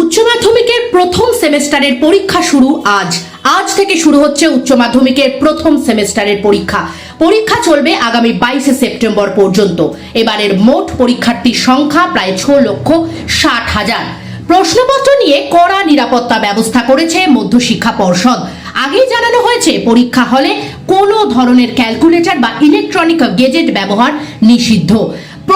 উচ্চ মাধ্যমিকের প্রথম সেমেস্টারের পরীক্ষা শুরু আজ। আজ থেকে শুরু হচ্ছে উচ্চ মাধ্যমিকের প্রথম সেমেস্টারের পরীক্ষা। পরীক্ষা চলবে আগামী বাইশে সেপ্টেম্বর পর্যন্ত। এবারের মোট পরীক্ষার্থীর সংখ্যা প্রায় ছ লক্ষ ষাট হাজার। প্রশ্নপত্র নিয়ে কড়া নিরাপত্তা ব্যবস্থা করেছে মধ্যশিক্ষা পর্ষদ। আগেই জানানো হয়েছে, পরীক্ষা হলে কোনো ধরনের ক্যালকুলেটর বা ইলেকট্রনিক গেজেট ব্যবহার নিষিদ্ধ।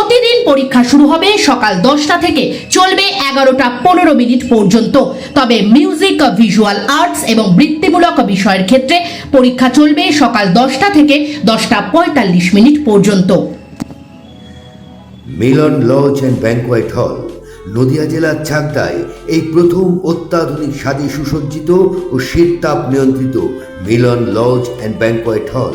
প্রতিদিন পরীক্ষা শুরু হবে সকাল দশটা থেকে চলবে এগারোটা পনেরো মিনিট পর্যন্ত। তবে মিউজিক ভিজুয়াল আর্টস এবং বৃত্তিমূলক বিষয়ের ক্ষেত্রে পরীক্ষা চলবে সকাল দশটা থেকে দশটা পঁয়তাল্লিশ মিনিট পর্যন্ত। মিলন লজ অ্যান্ড ব্যাংকোয়েট হল, নদিয়া জেলার চাকদায় এই প্রথম অত্যাধুনিক স্বাদে সুসজ্জিত ও শীততাপ নিয়ন্ত্রিত মিলন লজ অ্যান্ড ব্যাংকোয়েট হল।